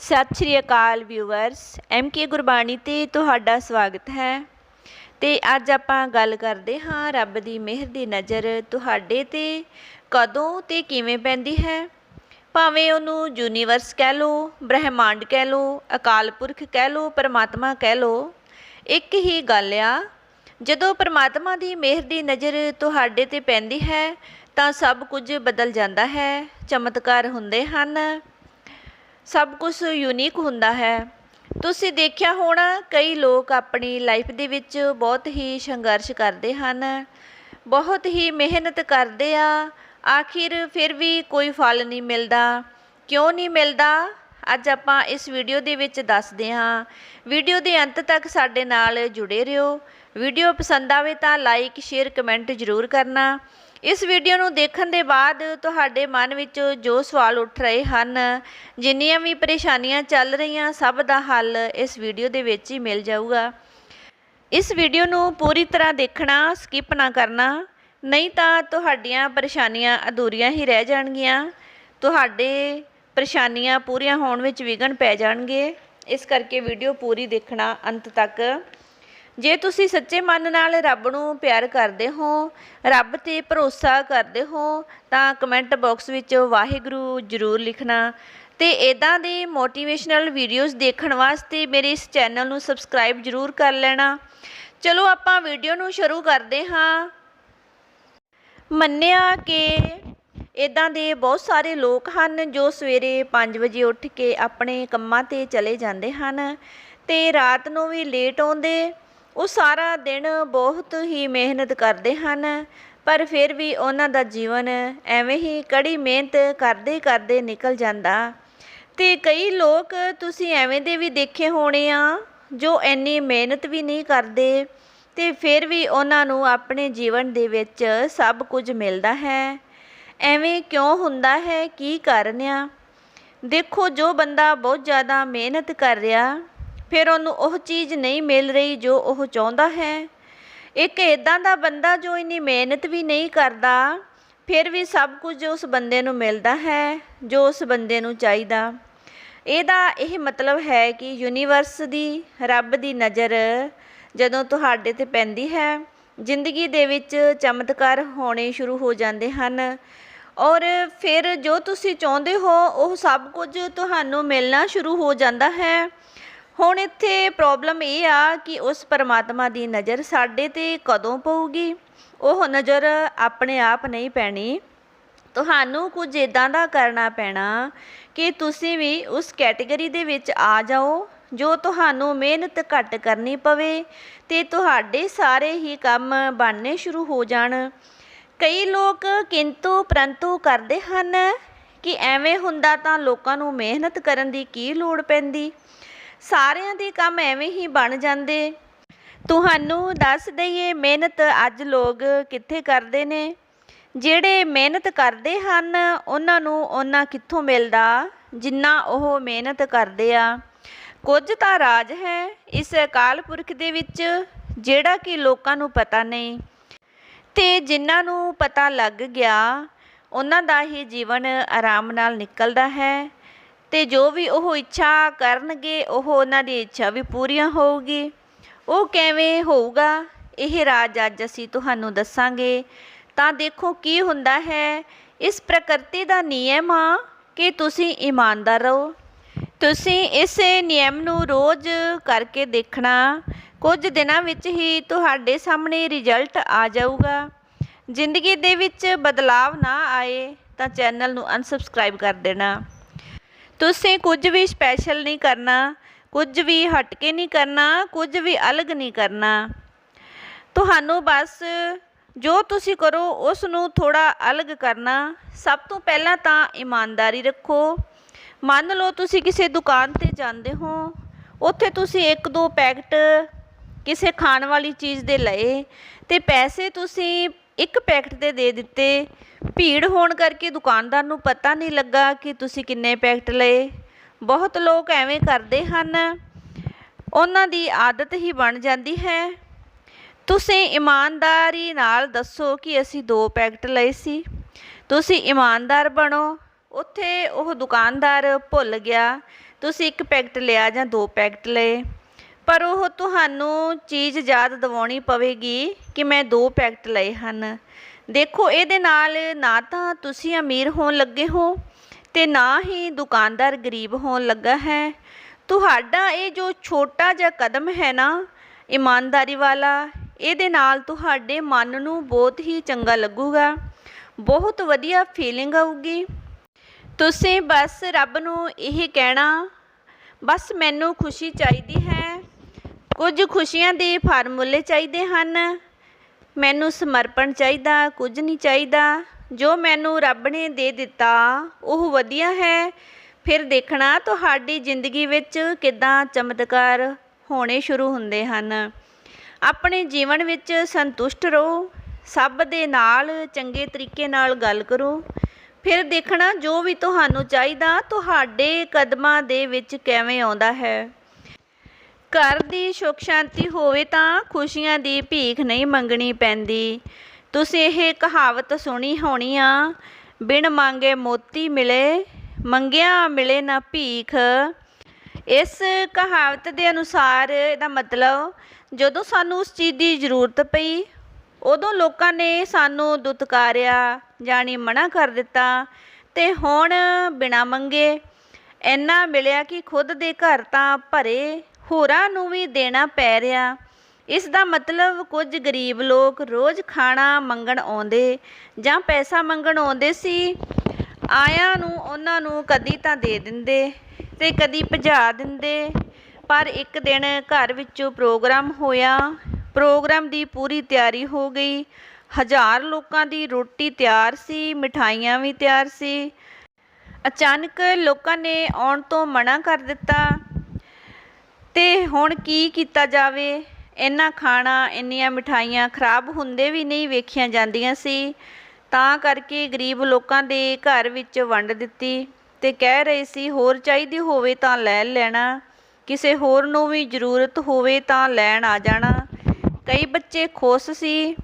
ਸਤਿ ਸ਼੍ਰੀ ਅਕਾਲ ਵਿਊਵਰਸ ਐਮ ਕੇ ਗੁਰਬਾਣੀ ਤੇ ਤੁਹਾਡਾ ਸਵਾਗਤ ਹੈ। ਤੇ ਅੱਜ ਆਪਾਂ ਗੱਲ ਕਰਦੇ ਹਾਂ ਰੱਬ ਦੀ ਮਿਹਰ ਦੀ ਨਜ਼ਰ ਤੁਹਾਡੇ ਤੇ ਕਦੋਂ ਤੇ ਕਿਵੇਂ ਪੈਂਦੀ ਹੈ। ਭਾਵੇਂ ਉਹਨੂੰ ਯੂਨੀਵਰਸ ਕਹਿ ਲਓ, ਬ੍ਰਹਿਮੰਡ ਕਹਿ ਲਓ, ਅਕਾਲ ਪੁਰਖ ਕਹਿ ਲਓ, ਪਰਮਾਤਮਾ ਕਹਿ ਲਓ, ਇੱਕ ਹੀ ਗੱਲ ਆ, ਜਦੋਂ ਪਰਮਾਤਮਾ ਦੀ ਮਿਹਰ ਦੀ ਨਜ਼ਰ ਤੁਹਾਡੇ ਤੇ ਪੈਂਦੀ ਹੈ ਤਾਂ ਸਭ ਕੁਝ ਬਦਲ ਜਾਂਦਾ ਹੈ, ਚਮਤਕਾਰ ਹੁੰਦੇ ਹਨ। ਸਭ ਕੁਝ ਯੂਨੀਕ ਹੁੰਦਾ ਹੈ। ਤੁਸੀਂ ਦੇਖਿਆ ਹੋਣਾ, ਕਈ ਲੋਕ ਆਪਣੀ ਲਾਈਫ ਦੇ ਵਿੱਚ ਬਹੁਤ ਹੀ ਸੰਘਰਸ਼ ਕਰਦੇ ਹਨ। ਬਹੁਤ ਹੀ ਮਿਹਨਤ ਕਰਦੇ ਆ। ਆਖਿਰ ਫਿਰ ਵੀ ਕੋਈ ਫਲ ਨਹੀਂ ਮਿਲਦਾ। ਕਿਉਂ ਨਹੀਂ ਮਿਲਦਾ? ਅੱਜ ਆਪਾਂ ਇਸ ਵੀਡੀਓ ਦੇ ਵਿੱਚ ਦੱਸਦੇ ਹਾਂ। ਵੀਡੀਓ ਦੇ ਅੰਤ ਤੱਕ ਸਾਡੇ ਨਾਲ ਜੁੜੇ ਰਹੋ। ਵੀਡੀਓ ਪਸੰਦ ਆਵੇ ਤਾਂ ਲਾਈਕ ਸ਼ੇਅਰ ਕਮੈਂਟ ਜ਼ਰੂਰ ਕਰਨਾ। ਇਸ ਵੀਡੀਓ ਨੂੰ ਦੇਖਣ ਦੇ ਬਾਅਦ ਤੁਹਾਡੇ ਮਨ ਵਿੱਚ ਜੋ ਸਵਾਲ ਉੱਠ ਰਹੇ ਹਨ, ਜਿੰਨੀਆਂ ਵੀ ਪਰੇਸ਼ਾਨੀਆਂ ਚੱਲ ਰਹੀਆਂ, ਸਭ ਦਾ ਹੱਲ ਇਸ ਵੀਡੀਓ ਦੇ ਵਿੱਚ ਹੀ ਮਿਲ ਜਾਊਗਾ। ਇਸ ਵੀਡੀਓ ਨੂੰ ਪੂਰੀ ਤਰ੍ਹਾਂ ਦੇਖਣਾ ਸਕਿਪ ਨਾ ਕਰਨਾ, ਨਹੀਂ ਤਾਂ ਤੁਹਾਡੀਆਂ ਪਰੇਸ਼ਾਨੀਆਂ ਅਧੂਰੀਆਂ ਹੀ ਰਹਿ ਜਾਣਗੀਆਂ। ਤੁਹਾਡੇ ਪਰੇਸ਼ਾਨੀਆਂ ਪੂਰੀਆਂ ਹੋਣ ਵਿੱਚ ਵਿਘਨ ਪੈ ਜਾਣਗੇ। ਇਸ ਕਰਕੇ ਵੀਡੀਓ ਪੂਰੀ ਦੇਖਣਾ ਅੰਤ ਤੱਕ। ਜੇ ਤੁਸੀਂ ਸੱਚੇ ਮਨ ਨਾਲ ਰੱਬ ਨੂੰ ਪਿਆਰ ਕਰਦੇ ਹੋ, ਰੱਬ ਤੇ ਭਰੋਸਾ ਕਰਦੇ ਹੋ, ਤਾਂ ਕਮੈਂਟ ਬਾਕਸ ਵਿੱਚ ਵਾਹਿਗੁਰੂ ਜ਼ਰੂਰ ਲਿਖਣਾ। ਤੇ ਇਦਾਂ ਦੇ ਮੋਟੀਵੇਸ਼ਨਲ ਵੀਡੀਓਜ਼ ਦੇਖਣ ਵਾਸਤੇ ਮੇਰੇ ਇਸ ਚੈਨਲ ਨੂੰ ਸਬਸਕ੍ਰਾਈਬ ਜ਼ਰੂਰ ਕਰ ਲੈਣਾ। ਚਲੋ ਆਪਾਂ ਵੀਡੀਓ ਨੂੰ ਸ਼ੁਰੂ ਕਰਦੇ ਹਾਂ। ਮੰਨਿਆ ਕਿ ਇਦਾਂ ਦੇ ਬਹੁਤ ਸਾਰੇ ਲੋਕ ਹਨ ਜੋ ਸਵੇਰੇ 5 ਵਜੇ ਉੱਠ ਕੇ ਆਪਣੇ ਕੰਮਾਂ ਤੇ ਚਲੇ ਜਾਂਦੇ ਹਨ ਤੇ ਰਾਤ ਨੂੰ ਵੀ ਲੇਟ ਆਉਂਦੇ। ਉਹ ਸਾਰਾ ਦਿਨ ਬਹੁਤ ਹੀ ਮਿਹਨਤ ਕਰਦੇ ਹਨ, ਪਰ ਫਿਰ ਵੀ ਉਹਨਾਂ ਦਾ ਜੀਵਨ ਐਵੇਂ ਹੀ ਕੜੀ ਮਿਹਨਤ ਕਰਦੇ ਕਰਦੇ ਨਿਕਲ ਜਾਂਦਾ। ਤੇ ਕਈ ਲੋਕ ਤੁਸੀਂ ਐਵੇਂ ਦੇ ਵੀ ਦੇਖੇ ਹੋਣੇ ਆ, ਜੋ ਇੰਨੀ ਮਿਹਨਤ ਵੀ ਨਹੀਂ ਕਰਦੇ, ਤੇ ਫਿਰ ਵੀ ਉਹਨਾਂ ਨੂੰ ਆਪਣੇ ਜੀਵਨ ਦੇ ਵਿੱਚ ਸਭ ਕੁਝ ਮਿਲਦਾ ਹੈ। ਐਵੇਂ ਕਿਉਂ ਹੁੰਦਾ ਹੈ, ਕੀ ਕਾਰਨ ਆ? ਦੇਖੋ, ਜੋ ਬੰਦਾ ਬਹੁਤ ਜ਼ਿਆਦਾ ਮਿਹਨਤ ਕਰ ਰਿਹਾ ਫਿਰ ਉਹਨੂੰ ਉਹ ਚੀਜ਼ ਨਹੀਂ ਮਿਲ ਰਹੀ ਜੋ ਉਹ ਚਾਹੁੰਦਾ ਹੈ। ਇੱਕ ਇਦਾਂ ਦਾ ਬੰਦਾ ਜੋ ਇੰਨੀ ਮਿਹਨਤ ਵੀ ਨਹੀਂ ਕਰਦਾ, ਫਿਰ ਵੀ ਸਭ ਕੁਝ ਉਸ ਬੰਦੇ ਨੂੰ ਮਿਲਦਾ ਹੈ, ਜੋ ਉਸ ਬੰਦੇ ਨੂੰ ਚਾਹੀਦਾ। ਇਹਦਾ ਇਹ ਮਤਲਬ ਹੈ ਕਿ ਯੂਨੀਵਰਸ ਦੀ, ਰੱਬ ਦੀ ਨਜ਼ਰ ਜਦੋਂ ਤੁਹਾਡੇ ਤੇ ਪੈਂਦੀ ਹੈ, ਜ਼ਿੰਦਗੀ ਦੇ ਵਿੱਚ ਚਮਤਕਾਰ ਹੋਣੇ ਸ਼ੁਰੂ ਹੋ ਜਾਂਦੇ ਹਨ। ਔਰ ਫਿਰ ਜੋ ਤੁਸੀਂ ਚਾਹੁੰਦੇ ਹੋ, ਉਹ ਸਭ ਕੁਝ ਤੁਹਾਨੂੰ ਮਿਲਣਾ ਸ਼ੁਰੂ ਹੋ ਜਾਂਦਾ ਹੈ। ਹੁਣ ਇੱਥੇ ਪ੍ਰੋਬਲਮ ਇਹ ਆ ਕਿ ਉਸ ਪਰਮਾਤਮਾ ਦੀ ਨਜ਼ਰ ਸਾਡੇ ਤੇ ਕਦੋਂ ਪਊਗੀ? ਉਹ ਨਜ਼ਰ ਆਪਣੇ ਆਪ ਨਹੀਂ ਪੈਣੀ। ਤੁਹਾਨੂੰ ਕੁਝ ਇਦਾਂ ਦਾ ਕਰਨਾ ਪੈਣਾ ਕਿ ਤੁਸੀਂ ਵੀ ਉਸ ਕੈਟਾਗਰੀ ਦੇ ਵਿੱਚ ਆ ਜਾਓ, ਜੋ ਤੁਹਾਨੂੰ ਮਿਹਨਤ ਘੱਟ ਕਰਨੀ ਪਵੇ ਤੇ ਤੁਹਾਡੇ ਸਾਰੇ ਹੀ ਕੰਮ ਬਣਨੇ ਸ਼ੁਰੂ ਹੋ ਜਾਣ। ਕਈ ਲੋਕ ਕਿੰਤੂ ਪਰੰਤੂ ਕਰਦੇ ਹਨ ਕਿ ਐਵੇਂ ਹੁੰਦਾ ਤਾਂ ਲੋਕਾਂ ਨੂੰ ਮਿਹਨਤ ਕਰਨ ਦੀ ਕੀ ਲੋੜ ਪੈਂਦੀ? ਸਾਰਿਆਂ ਦੇ ਕੰਮ ਐਵੇਂ ਹੀ ਬਣ ਜਾਂਦੇ। ਤੁਹਾਨੂੰ ਦੱਸ ਦਈਏ, ਮਿਹਨਤ ਅੱਜ ਲੋਕ ਕਿੱਥੇ ਕਰਦੇ ਨੇ? ਜਿਹੜੇ ਮਿਹਨਤ ਕਰਦੇ ਹਨ, ਉਹਨਾਂ ਨੂੰ ਉਹਨਾਂ ਕਿੱਥੋਂ ਮਿਲਦਾ? ਜਿੰਨਾ ਉਹ ਮਿਹਨਤ ਕਰਦੇ ਆ। ਕੁਝ ਤਾਂ ਰਾਜ ਹੈ ਇਸ ਅਕਾਲ ਪੁਰਖ ਦੇ ਵਿੱਚ, ਜਿਹੜਾ ਕਿ ਲੋਕਾਂ ਨੂੰ ਪਤਾ ਨਹੀਂ। ਤੇ ਜਿਨ੍ਹਾਂ ਨੂੰ ਪਤਾ ਲੱਗ ਗਿਆ, ਉਹਨਾਂ ਦਾ ਹੀ ਜੀਵਨ ਆਰਾਮ ਨਾਲ ਨਿਕਲਦਾ ਹੈ। ਤੇ ਜੋ ਵੀ ਉਹ ਇੱਛਾ ਕਰਨਗੇ, ਉਹ ਉਹਨਾਂ ਦੀ ਇੱਛਾ ਵੀ ਪੂਰੀਆਂ ਹੋਊਗੀ। ਉਹ ਕਿਵੇਂ ਹੋਊਗਾ, ਇਹ ਰਾਜ ਅੱਜ ਅਸੀਂ ਤੁਹਾਨੂੰ ਦੱਸਾਂਗੇ। ਤਾਂ ਦੇਖੋ ਕੀ ਹੁੰਦਾ ਹੈ, ਇਸ ਪ੍ਰਕਿਰਤੀ ਦਾ ਨਿਯਮ ਆ ਕਿ ਤੁਸੀਂ ਇਮਾਨਦਾਰ ਰਹੋ। ਤੁਸੀਂ ਇਸ ਨਿਯਮ ਨੂੰ ਰੋਜ਼ ਕਰਕੇ ਦੇਖਣਾ, ਕੁਝ ਦਿਨਾਂ ਵਿੱਚ ਹੀ ਤੁਹਾਡੇ ਸਾਹਮਣੇ ਰਿਜ਼ਲਟ ਆ ਜਾਊਗਾ। ਜ਼ਿੰਦਗੀ ਦੇ ਵਿੱਚ ਬਦਲਾਵ ਨਾ ਆਏ ਤਾਂ ਚੈਨਲ ਨੂੰ ਅਨਸਬਸਕ੍ਰਾਈਬ ਕਰ ਦੇਣਾ। ਤੁਸੀਂ ਕੁਝ ਵੀ ਸਪੈਸ਼ਲ ਨਹੀਂ ਕਰਨਾ, ਕੁਝ ਵੀ ਹਟ ਕੇ ਨਹੀਂ ਕਰਨਾ, ਕੁਝ ਵੀ ਅਲੱਗ ਨਹੀਂ ਕਰਨਾ। ਤੁਹਾਨੂੰ ਬਸ ਜੋ ਤੁਸੀਂ ਕਰੋ ਉਸ ਨੂੰ ਥੋੜਾ ਅਲੱਗ ਕਰਨਾ। ਸਭ ਤੋਂ ਪਹਿਲਾਂ ਤਾਂ ਇਮਾਨਦਾਰੀ ਰੱਖੋ। ਮੰਨ ਲਓ ਤੁਸੀਂ ਕਿਸੇ ਦੁਕਾਨ ਤੇ ਜਾਂਦੇ ਹੋ, ਉੱਥੇ ਤੁਸੀਂ ਇੱਕ ਦੋ ਪੈਕਟ ਕਿਸੇ ਖਾਣ ਵਾਲੀ ਚੀਜ਼ ਦੇ ਲਏ, ਤੇ ਪੈਸੇ ਤੁਸੀਂ ਇੱਕ ਪੈਕਟ ਦੇ ਦੇ ਦਿੱਤੇ। ਭੀੜ ਹੋਣ ਕਰਕੇ ਦੁਕਾਨਦਾਰ ਨੂੰ ਪਤਾ ਨਹੀਂ ਲੱਗਾ ਕਿ ਤੁਸੀਂ ਕਿੰਨੇ ਪੈਕਟ ਲਏ। ਬਹੁਤ ਲੋਕ ਐਵੇਂ ਕਰਦੇ ਹਨ। ਉਹਨਾਂ ਦੀ ਆਦਤ ਹੀ ਬਣ ਜਾਂਦੀ ਹੈ। ਤੁਸੀਂ ਇਮਾਨਦਾਰੀ ਨਾਲ ਦੱਸੋ ਕਿ ਅਸੀਂ ਦੋ ਪੈਕਟ ਲਏ ਸੀ। ਤੁਸੀਂ ਇਮਾਨਦਾਰ ਬਣੋ। ਉੱਥੇ ਉਹ ਦੁਕਾਨਦਾਰ ਭੁੱਲ ਗਿਆ। ਤੁਸੀਂ ਇੱਕ ਪੈਕਟ ਲਿਆ ਜਾਂ ਦੋ ਪੈਕਟ ਲਏ। ਪਰ ਉਹ ਤੁਹਾਨੂੰ ਚੀਜ਼ ਯਾਦ ਦਿਵਾਉਣੀ ਪਵੇਗੀ ਕਿ ਮੈਂ ਦੋ ਪੈਕਟ ਲਏ ਹਨ। ਦੇਖੋ, ਇਹਦੇ ਨਾਲ ਨਾ ਤਾਂ ਤੁਸੀਂ ਅਮੀਰ ਹੋਣ ਲੱਗੇ ਹੋ ਤੇ ਨਾ ਹੀ ਦੁਕਾਨਦਾਰ ਗਰੀਬ ਹੋਣ ਲੱਗਾ ਹੈ। ਤੁਹਾਡਾ ਇਹ ਜੋ ਛੋਟਾ ਜਿਹਾ ਕਦਮ ਹੈ ਨਾ, ਇਮਾਨਦਾਰੀ ਵਾਲਾ, ਇਹਦੇ ਨਾਲ ਤੁਹਾਡੇ ਮਨ ਨੂੰ ਬਹੁਤ ਹੀ ਚੰਗਾ ਲੱਗੂਗਾ। ਬਹੁਤ ਵਧੀਆ ਫੀਲਿੰਗ ਆਊਗੀ। ਤੁਸੀਂ ਬਸ ਰੱਬ ਨੂੰ ਇਹ ਕਹਿਣਾ, ਬਸ ਮੈਨੂੰ ਖੁਸ਼ੀ ਚਾਹੀਦੀ ਹੈ ਕੁਝ ਖੁਸ਼ੀਆਂ ਦੇ ਫਾਰਮੂਲੇ ਚਾਹੀਦੇ ਹਨ। ਮੈਨੂੰ ਸਮਰਪਣ ਚਾਹੀਦਾ, ਕੁਝ ਨਹੀਂ ਚਾਹੀਦਾ। ਜੋ ਮੈਨੂੰ ਰੱਬ ਨੇ ਦੇ ਦਿੱਤਾ, ਉਹ ਵਧੀਆ ਹੈ। ਫਿਰ ਦੇਖਣਾ, ਤੁਹਾਡੀ ਜ਼ਿੰਦਗੀ ਵਿੱਚ ਕਿਦਾਂ ਚਮਤਕਾਰ ਹੋਣੇ ਸ਼ੁਰੂ ਹੁੰਦੇ ਹਨ। ਆਪਣੇ ਜੀਵਨ ਵਿੱਚ ਸੰਤੁਸ਼ਟ ਰਹੋ। ਸਭ ਦੇ ਨਾਲ ਚੰਗੇ ਤਰੀਕੇ ਨਾਲ ਗੱਲ ਕਰੋ। ਫਿਰ ਦੇਖਣਾ, ਜੋ ਵੀ ਤੁਹਾਨੂੰ ਚਾਹੀਦਾ, ਤੁਹਾਡੇ ਕਦਮਾਂ ਦੇ ਵਿੱਚ ਕਿਵੇਂ ਆਉਂਦਾ ਹੈ। ਘਰ ਦੀ ਸੁੱਖ ਸ਼ਾਂਤੀ ਹੋਵੇ ਤਾਂ ਖੁਸ਼ੀਆਂ ਦੀ ਭੀਖ ਨਹੀਂ ਮੰਗਣੀ ਪੈਂਦੀ। ਤੁਸੀਂ ਇਹ ਕਹਾਵਤ ਸੁਣੀ ਹੋਣੀ ਆ, ਬਿਨ ਮੰਗੇ ਮੋਤੀ ਮਿਲੇ, ਮੰਗਿਆ ਮਿਲੇ ਨਾ ਭੀਖ। ਇਸ ਕਹਾਵਤ ਦੇ ਅਨੁਸਾਰ ਇਹਦਾ ਮਤਲਬ, ਜਦੋਂ ਸਾਨੂੰ ਉਸ ਚੀਜ਼ ਦੀ ਜ਼ਰੂਰਤ ਪਈ, ਉਦੋਂ ਲੋਕਾਂ ਨੇ ਸਾਨੂੰ ਦੁਤਕਾਰਿਆ ਜਾਣੀ ਮਨਾ ਕਰ ਦਿੱਤਾ ਤੇ ਹੁਣ ਬਿਨਾ ਮੰਗੇ ਇੰਨਾ ਮਿਲਿਆ ਕਿ ਖੁਦ ਦੇ ਘਰ ਤਾਂ ਭਰੇ ਹੋਰਾਂ ਨੂੰ ਵੀ ਦੇਣਾ ਪੈ ਰਿਹਾ। ਇਸ ਦਾ ਮਤਲਬ ਕੁਝ ਗਰੀਬ ਲੋਕ ਰੋਜ਼ ਖਾਣਾ ਮੰਗਣ ਆਉਂਦੇ ਜਾਂ ਪੈਸਾ ਮੰਗਣ ਆਉਂਦੇ ਸੀ। ਆਇਆਂ ਨੂੰ ਉਹਨਾਂ ਨੂੰ ਕਦੀ ਤਾਂ ਦੇ ਦਿੰਦੇ ਤੇ ਕਦੀ ਭਜਾ ਦਿੰਦੇ। ਪਰ ਇੱਕ ਦਿਨ ਘਰ ਵਿੱਚੋਂ ਪ੍ਰੋਗਰਾਮ ਹੋਇਆ। ਪ੍ਰੋਗਰਾਮ ਦੀ ਪੂਰੀ ਤਿਆਰੀ ਹੋ ਗਈ। ਹਜ਼ਾਰ ਲੋਕਾਂ ਦੀ ਰੋਟੀ ਤਿਆਰ ਸੀ, ਮਿਠਾਈਆਂ ਵੀ ਤਿਆਰ ਸੀ। ਅਚਾਨਕ ਲੋਕਾਂ ਨੇ ਆਉਣ ਤੋਂ ਮਨਾ ਕਰ ਦਿੱਤਾ। ਤੇ ਹੁਣ ਕੀ ਕੀਤਾ ਜਾਵੇ? ਇੰਨਾ ਖਾਣਾ, ਇੰਨੀਆਂ ਮਿਠਾਈਆਂ ਖਰਾਬ ਹੁੰਦੇ ਵੀ ਨਹੀਂ ਵੇਖੀਆਂ ਜਾਂਦੀਆਂ ਸੀ। ਤਾਂ ਕਰਕੇ ਗਰੀਬ ਲੋਕਾਂ ਦੇ ਘਰ ਵਿੱਚ ਵੰਡ ਦਿੱਤੀ ਤੇ ਕਹਿ ਰਹੇ ਸੀ, ਹੋਰ ਚਾਹੀਦੀ ਹੋਵੇ ਤਾਂ ਲੈ ਲੈਣਾ। ਕਿਸੇ ਹੋਰ ਨੂੰ ਵੀ ਜ਼ਰੂਰਤ ਹੋਵੇ ਤਾਂ ਲੈਣ ਆ ਜਾਣਾ। ਕਈ ਬੱਚੇ ਖੁਸ਼ ਸੀ।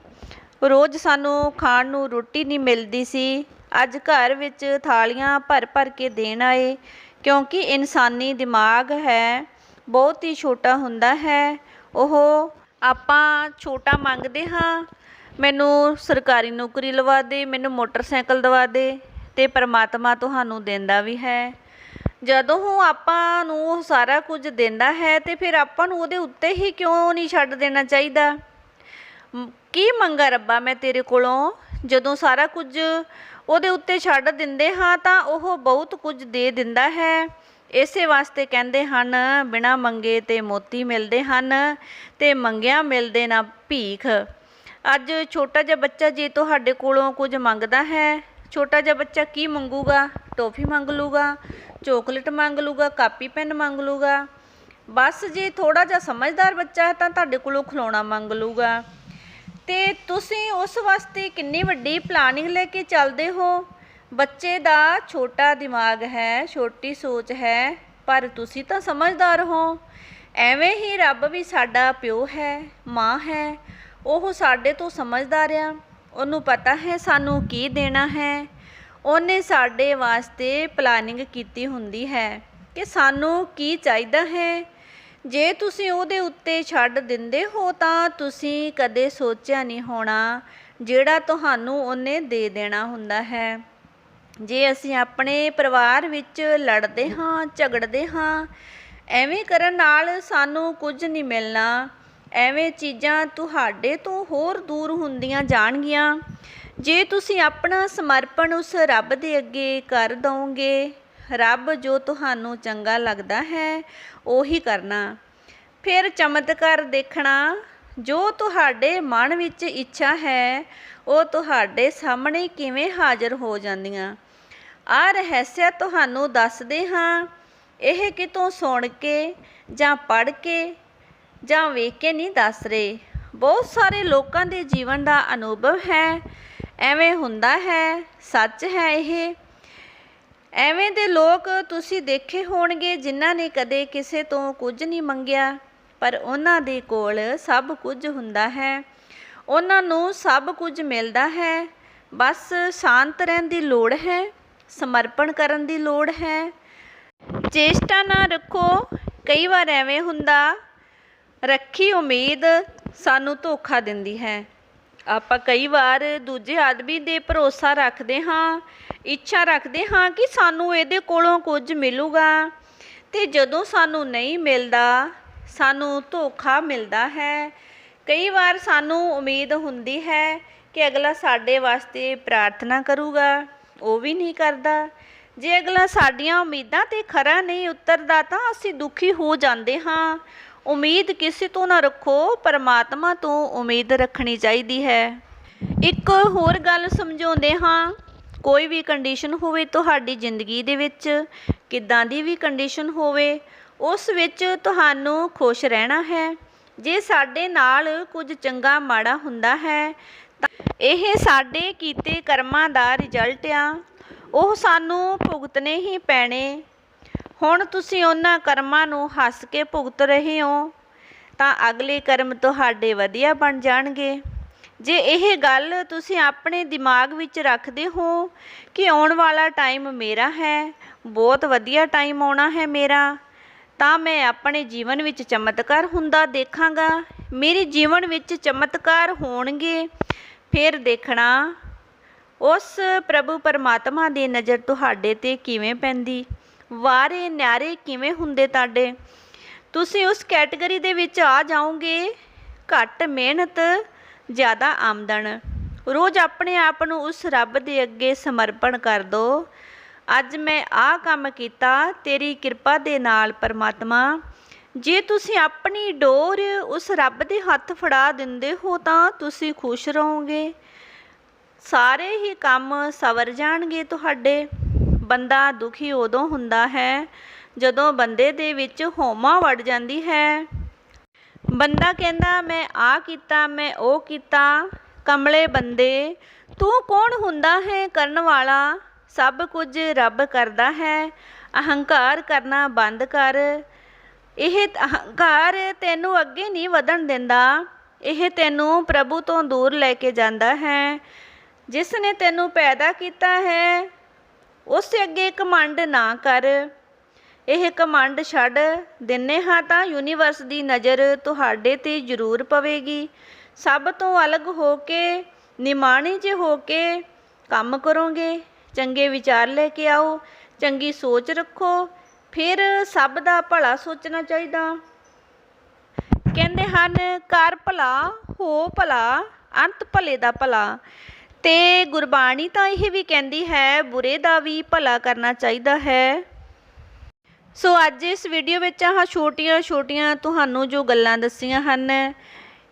ਰੋਜ਼ ਸਾਨੂੰ ਖਾਣ ਨੂੰ ਰੋਟੀ ਨਹੀਂ ਮਿਲਦੀ ਸੀ। ਅੱਜ ਘਰ ਵਿੱਚ ਥਾਲੀਆਂ ਭਰ ਭਰ ਕੇ ਦੇਣ ਆਏ, ਕਿਉਂਕਿ ਇਨਸਾਨੀ ਦਿਮਾਗ ਹੈ। ਬਹੁਤ ਹੀ ਛੋਟਾ ਹੁੰਦਾ ਹੈ। ਉਹ ਆਪਾਂ ਛੋਟਾ ਮੰਗਦੇ ਹਾਂ, ਮੈਨੂੰ ਸਰਕਾਰੀ ਨੌਕਰੀ ਲਵਾ ਦੇ, ਮੈਨੂੰ ਮੋਟਰਸਾਈਕਲ ਦਵਾ ਦੇ ਤੇ ਪਰਮਾਤਮਾ ਤੁਹਾਨੂੰ ਦਿੰਦਾ ਵੀ ਹੈ। ਜਦੋਂ ਉਹ ਆਪਾਂ ਨੂੰ ਉਹ ਸਾਰਾ ਕੁਝ ਦਿੰਦਾ ਹੈ ਤੇ ਫਿਰ ਆਪਾਂ ਨੂੰ ਉਹਦੇ ਉੱਤੇ ਹੀ ਕਿਉਂ ਨਹੀਂ ਛੱਡ ਦੇਣਾ ਚਾਹੀਦਾ? ਕੀ ਮੰਗਾ ਰੱਬਾ ਮੈਂ ਤੇਰੇ ਕੋਲੋਂ? ਜਦੋਂ ਸਾਰਾ ਕੁਝ ਉਹਦੇ ਉੱਤੇ ਛੱਡ ਦਿੰਦੇ ਹਾਂ ਤਾਂ ਉਹ ਬਹੁਤ ਕੁਝ ਦੇ ਦਿੰਦਾ ਹੈ। ਇਸੇ ਵਾਸਤੇ ਕਹਿੰਦੇ ਹਨ, ਬਿਨਾ ਮੰਗੇ ਤੇ ਮੋਤੀ ਮਿਲਦੇ ਹਨ ਤੇ ਮੰਗਿਆ ਮਿਲਦੇ ਨਾ ਭੀਖ। ਅੱਜ ਛੋਟਾ ਜਿਹਾ ਬੱਚਾ ਜੇ ਤੁਹਾਡੇ ਕੋਲੋਂ ਕੁਝ ਮੰਗਦਾ ਹੈ, ਛੋਟਾ ਜਿਹਾ ਬੱਚਾ ਕੀ ਮੰਗੂਗਾ? ਟੋਫੀ ਮੰਗ ਲੂਗਾ ਚੋਕਲੇਟ ਮੰਗ ਲੂਗਾ ਕਾਪੀ ਪੈਨ ਮੰਗ ਲੂਗਾ ਬਸ ਜੇ ਥੋੜਾ ਜਿਹਾ ਸਮਝਦਾਰ ਬੱਚਾ ਹੈ ਤਾਂ ਤੁਹਾਡੇ ਕੋਲੋਂ ਖਿਲੌਣਾ ਮੰਗ ਲੂਗਾ ਤੇ ਤੁਸੀਂ ਉਸ ਵਾਸਤੇ ਕਿੰਨੀ ਵੱਡੀ ਪਲਾਨਿੰਗ ਲੈ ਕੇ ਚੱਲਦੇ ਹੋ? ਬੱਚੇ ਦਾ ਛੋਟਾ ਦਿਮਾਗ ਹੈ, ਛੋਟੀ ਸੋਚ ਹੈ, ਪਰ ਤੁਸੀਂ ਤਾਂ ਸਮਝਦਾਰ ਹੋ। ਐਵੇਂ ਹੀ ਰੱਬ ਵੀ ਸਾਡਾ ਪਿਓ ਹੈ, ਮਾਂ ਹੈ, ਉਹ ਸਾਡੇ ਤੋਂ ਸਮਝਦਾਰ ਆ। ਉਹਨੂੰ ਪਤਾ ਹੈ ਸਾਨੂੰ ਕੀ ਦੇਣਾ ਹੈ। ਉਹਨੇ ਸਾਡੇ ਵਾਸਤੇ ਪਲਾਨਿੰਗ ਕੀਤੀ ਹੁੰਦੀ ਹੈ ਕਿ ਸਾਨੂੰ ਕੀ ਚਾਹੀਦਾ ਹੈ। ਜੇ ਤੁਸੀਂ ਉਹਦੇ ਉੱਤੇ ਛੱਡ ਦਿੰਦੇ ਹੋ ਤਾਂ ਤੁਸੀਂ ਕਦੇ ਸੋਚਿਆ ਨਹੀਂ ਹੋਣਾ ਜਿਹੜਾ ਤੁਹਾਨੂੰ ਉਹਨੇ ਦੇ ਦੇਣਾ ਹੁੰਦਾ ਹੈ। ਜੇ ਅਸੀਂ ਆਪਣੇ ਪਰਿਵਾਰ ਵਿੱਚ ਲੜਦੇ ਹਾਂ, ਝਗੜਦੇ ਹਾਂ, ਐਵੇਂ ਕਰਨ ਨਾਲ ਸਾਨੂੰ ਕੁਝ ਨਹੀਂ ਮਿਲਣਾ। ਐਵੇਂ ਚੀਜ਼ਾਂ ਤੁਹਾਡੇ ਤੋਂ ਹੋਰ ਦੂਰ ਹੁੰਦੀਆਂ ਜਾਣਗੀਆਂ। ਜੇ ਤੁਸੀਂ ਆਪਣਾ ਸਮਰਪਣ ਉਸ ਰੱਬ ਦੇ ਅੱਗੇ ਕਰ ਦਵੋਗੇ, ਰੱਬ ਜੋ ਤੁਹਾਨੂੰ ਚੰਗਾ ਲੱਗਦਾ ਹੈ, ਉਹੀ ਕਰਨਾ। ਫਿਰ ਚਮਤਕਾਰ ਦੇਖਣਾ, ਜੋ ਤੁਹਾਡੇ ਮਨ ਵਿੱਚ ਇੱਛਾ ਹੈ, ਉਹ ਤੁਹਾਡੇ ਸਾਹਮਣੇ ਕਿਵੇਂ ਹਾਜ਼ਰ ਹੋ ਜਾਂਦੀਆਂ। ਆ ਰਹੱਸਿਆ ਤੁਹਾਨੂੰ ਦੱਸਦੇ ਹਾਂ। ਇਹ ਕਿਤੋਂ ਸੁਣ ਕੇ ਜਾਂ ਪੜ੍ਹ ਕੇ ਜਾਂ ਵੇਖ ਕੇ ਨਹੀਂ ਦੱਸ ਰਹੇ। ਬਹੁਤ ਸਾਰੇ ਲੋਕਾਂ ਦੇ ਜੀਵਨ ਦਾ ਅਨੁਭਵ ਹੈ। ਐਵੇਂ ਹੁੰਦਾ ਹੈ, ਸੱਚ ਹੈ ਇਹ। ਐਵੇਂ ਦੇ ਲੋਕ ਤੁਸੀਂ ਦੇਖੇ ਹੋਣਗੇ ਜਿਨ੍ਹਾਂ ਨੇ ਕਦੇ ਕਿਸੇ ਤੋਂ ਕੁਝ ਨਹੀਂ ਮੰਗਿਆ, ਪਰ ਉਹਨਾਂ ਦੇ ਕੋਲ ਸਭ ਕੁਝ ਹੁੰਦਾ ਹੈ। ਉਹਨਾਂ ਨੂੰ ਸਭ ਕੁਝ ਮਿਲਦਾ ਹੈ। ਬਸ ਸ਼ਾਂਤ ਰਹਿਣ ਦੀ ਲੋੜ ਹੈ। ਸਮਰਪਣ ਕਰਨ ਦੀ ਲੋੜ ਹੈ। ਚੇਸ਼ਟਾ ਨਾ ਰੱਖੋ, ਕਈ ਵਾਰ ਐਵੇਂ ਹੁੰਦਾ, ਰੱਖੀ ਉਮੀਦ ਸਾਨੂੰ ਧੋਖਾ ਦਿੰਦੀ ਹੈ। ਆਪਾਂ ਕਈ ਵਾਰ ਦੂਜੇ ਆਦਮੀ ਦੇ ਭਰੋਸਾ ਰੱਖਦੇ ਹਾਂ, ਇੱਛਾ ਰੱਖਦੇ ਹਾਂ ਕਿ ਸਾਨੂੰ ਇਹਦੇ ਕੋਲੋਂ ਕੁਝ ਮਿਲੂਗਾ ਤੇ ਜਦੋਂ ਸਾਨੂੰ ਨਹੀਂ ਮਿਲਦਾ, ਸਾਨੂੰ ਧੋਖਾ ਮਿਲਦਾ ਹੈ। ਕਈ ਵਾਰ ਸਾਨੂੰ ਉਮੀਦ ਹੁੰਦੀ ਹੈ ਕਿ ਅਗਲਾ ਸਾਡੇ ਵਾਸਤੇ ਪ੍ਰਾਰਥਨਾ ਕਰੂਗਾ। ਉਹ ਵੀ ਨਹੀਂ ਕਰਦਾ। ਜੇ ਅਗਲਾ ਸਾਡੀਆਂ ਉਮੀਦਾਂ ਤੇ ਖਰਾ ਨਹੀਂ ਉਤਰਦਾ ਤਾਂ ਅਸੀਂ ਦੁਖੀ ਹੋ ਜਾਂਦੇ ਹਾਂ। ਉਮੀਦ ਕਿਸੇ ਤੋਂ ਨਾ ਰੱਖੋ, ਪਰਮਾਤਮਾ ਤੋਂ ਉਮੀਦ ਰੱਖਣੀ ਚਾਹੀਦੀ ਹੈ। ਇੱਕ ਹੋਰ ਗੱਲ ਸਮਝਾਉਂਦੇ ਹਾਂ। ਕੋਈ ਵੀ ਕੰਡੀਸ਼ਨ ਹੋਵੇ ਤੁਹਾਡੀ ਜ਼ਿੰਦਗੀ ਦੇ ਵਿੱਚ, ਕਿੱਦਾਂ ਦੀ ਵੀ ਕੰਡੀਸ਼ਨ ਹੋਵੇ, ਉਸ ਵਿੱਚ ਤੁਹਾਨੂੰ ਖੁਸ਼ ਰਹਿਣਾ ਹੈ। ਜੇ ਸਾਡੇ ਨਾਲ ਕੁਝ ਚੰਗਾ ਮਾੜਾ ਹੁੰਦਾ ਹੈ ਇਹ ਸਾਡੇ ਕੀਤੇ ਕਰਮਾਂ ਦਾ ਰਿਜ਼ਲਟ ਆ। ਉਹ ਸਾਨੂੰ ਭੁਗਤਣੇ ਹੀ ਪੈਣੇ। ਹੁਣ ਤੁਸੀਂ ਉਹਨਾਂ ਕਰਮਾਂ ਨੂੰ ਹੱਸ ਕੇ ਭੁਗਤ ਰਹੇ ਹੋ, ਤਾਂ ਅਗਲੇ ਕਰਮ ਤੁਹਾਡੇ ਵਧੀਆ ਬਣ ਜਾਣਗੇ। ਜੇ ਇਹ ਗੱਲ ਤੁਸੀਂ ਆਪਣੇ ਦਿਮਾਗ ਵਿੱਚ ਰੱਖਦੇ ਹੋ ਕਿ ਆਉਣ ਵਾਲਾ ਟਾਈਮ ਮੇਰਾ ਹੈ, ਬਹੁਤ ਵਧੀਆ ਟਾਈਮ ਆਉਣਾ ਹੈ ਮੇਰਾ, ਤਾਂ ਮੈਂ ਆਪਣੇ ਜੀਵਨ ਵਿੱਚ ਚਮਤਕਾਰ ਹੁੰਦਾ ਦੇਖਾਂਗਾ। ਮੇਰੇ ਜੀਵਨ ਵਿੱਚ ਚਮਤਕਾਰ ਹੋਣਗੇ। ਫਿਰ ਦੇਖਣਾ, ਉਸ ਪ੍ਰਭੂ ਪਰਮਾਤਮਾ ਦੀ ਨਜ਼ਰ ਤੁਹਾਡੇ ਤੇ ਕਿਵੇਂ ਪੈਂਦੀ? ਵਾਰੇ ਨਿਆਰੇ ਕਿਵੇਂ ਹੁੰਦੇ ਤੁਹਾਡੇ? ਤੁਸੀਂ ਉਸ ਕੈਟਾਗਰੀ ਦੇ ਵਿੱਚ ਆ ਜਾਓਗੇ, ਘੱਟ ਮਿਹਨਤ, ਜ਼ਿਆਦਾ ਆਮਦਨ। ਰੋਜ਼ ਆਪਣੇ ਆਪ ਨੂੰ ਉਸ ਰੱਬ ਦੇ ਅੱਗੇ ਸਮਰਪਣ ਕਰ ਦਿਓ ਅੱਜ ਮੈਂ ਆਹ ਕੰਮ ਕੀਤਾ, ਤੇਰੀ ਕਿਰਪਾ ਦੇ ਨਾਲ ਪਰਮਾਤਮਾ ਜੇ ਤੁਸੀਂ ਆਪਣੀ ਡੋਰ ਉਸ ਰੱਬ ਦੇ ਹੱਥ ਫੜਾ ਦਿੰਦੇ ਹੋ ਤਾਂ ਤੁਸੀਂ ਖੁਸ਼ ਰਹੋਗੇ। ਸਾਰੇ ਹੀ ਕੰਮ ਸਵਰ ਜਾਣਗੇ ਤੁਹਾਡੇ। ਬੰਦਾ ਦੁਖੀ ਉਦੋਂ ਹੁੰਦਾ ਹੈ ਜਦੋਂ ਬੰਦੇ ਦੇ ਵਿੱਚ ਹੋਮਾ ਵੜ ਜਾਂਦੀ ਹੈ। ਬੰਦਾ ਕਹਿੰਦਾ, ਮੈਂ ਆ ਕੀਤਾ, ਮੈਂ ਉਹ ਕੀਤਾ। ਕਮਲੇ ਬੰਦੇ, ਤੂੰ ਕੌਣ ਹੁੰਦਾ ਹੈ ਕਰਨ ਵਾਲਾ? ਸਭ ਕੁਝ ਰੱਬ ਕਰਦਾ ਹੈ। ਅਹੰਕਾਰ ਕਰਨਾ ਬੰਦ ਕਰ। ਇਹ ਅਹੰਕਾਰ ਤੈਨੂੰ ਅੱਗੇ ਨਹੀਂ ਵਧਣ ਦਿੰਦਾ। ਇਹ ਤੈਨੂੰ ਪ੍ਰਭੂ ਤੋਂ ਦੂਰ ਲੈ ਕੇ ਜਾਂਦਾ ਹੈ। ਜਿਸ ਨੇ ਤੈਨੂੰ ਪੈਦਾ ਕੀਤਾ ਹੈ, ਉਸ ਅੱਗੇ ਕਮੰਡ ਨਾ ਕਰ। ਇਹ ਕਮੰਡ ਛੱਡ, ਦਿੰਨੇ ਹਾਂ ਤਾਂ ਯੂਨੀਵਰਸ ਦੀ ਨਜ਼ਰ ਤੁਹਾਡੇ ਤੇ ਜ਼ਰੂਰ ਪਵੇਗੀ। ਸਭ ਤੋਂ ਅਲੱਗ ਹੋ ਕੇ, ਨਿਮਾਣੇ ਜੇ ਹੋ ਕੇ ਕੰਮ ਕਰੋਗੇ। ਚੰਗੇ ਵਿਚਾਰ ਲੈ ਕੇ ਆਓ, ਚੰਗੀ ਸੋਚ ਰੱਖੋ ਫਿਰ ਸਭ ਦਾ ਭਲਾ ਸੋਚਣਾ ਚਾਹੀਦਾ। ਕਹਿੰਦੇ ਹਨ, ਕਰ ਭਲਾ, ਹੋ ਭਲਾ, ਅੰਤ ਭਲੇ ਦਾ ਭਲਾ। ਤੇ ਗੁਰਬਾਣੀ ਤਾਂ ਇਹ ਵੀ ਕਹਿੰਦੀ ਹੈ, ਬੁਰੇ ਦਾ ਵੀ ਭਲਾ ਕਰਨਾ ਚਾਹੀਦਾ ਹੈ। ਸੋ ਅੱਜ ਇਸ ਵੀਡੀਓ ਵਿੱਚ ਆਹ ਛੋਟੀਆਂ ਛੋਟੀਆਂ ਤੁਹਾਨੂੰ ਜੋ ਗੱਲਾਂ ਦੱਸੀਆਂ ਹਨ,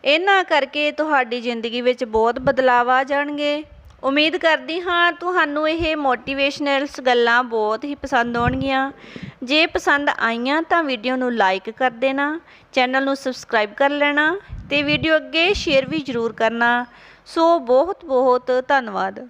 ਇਹਨਾਂ ਕਰਕੇ ਤੁਹਾਡੀ ਜ਼ਿੰਦਗੀ ਵਿੱਚ ਬਹੁਤ ਬਦਲਾਅ ਆ ਜਾਣਗੇ। ਉਮੀਦ ਕਰਦੀ ਹਾਂ, ਤੁਹਾਨੂੰ ਇਹ ਮੋਟੀਵੇਸ਼ਨਲਸ ਗੱਲਾਂ ਬਹੁਤ ਹੀ ਪਸੰਦ ਆਉਣਗੀਆਂ। ਜੇ ਪਸੰਦ ਆਈਆਂ ਤਾਂ ਵੀਡੀਓ ਨੂੰ ਲਾਈਕ ਕਰ ਦੇਣਾ, ਚੈਨਲ ਨੂੰ ਸਬਸਕ੍ਰਾਈਬ ਕਰ ਲੈਣਾ ਤੇ ਵੀਡੀਓ ਅੱਗੇ ਸ਼ੇਅਰ ਵੀ ਜ਼ਰੂਰ ਕਰਨਾ। ਸੋ ਬਹੁਤ ਬਹੁਤ ਧੰਨਵਾਦ।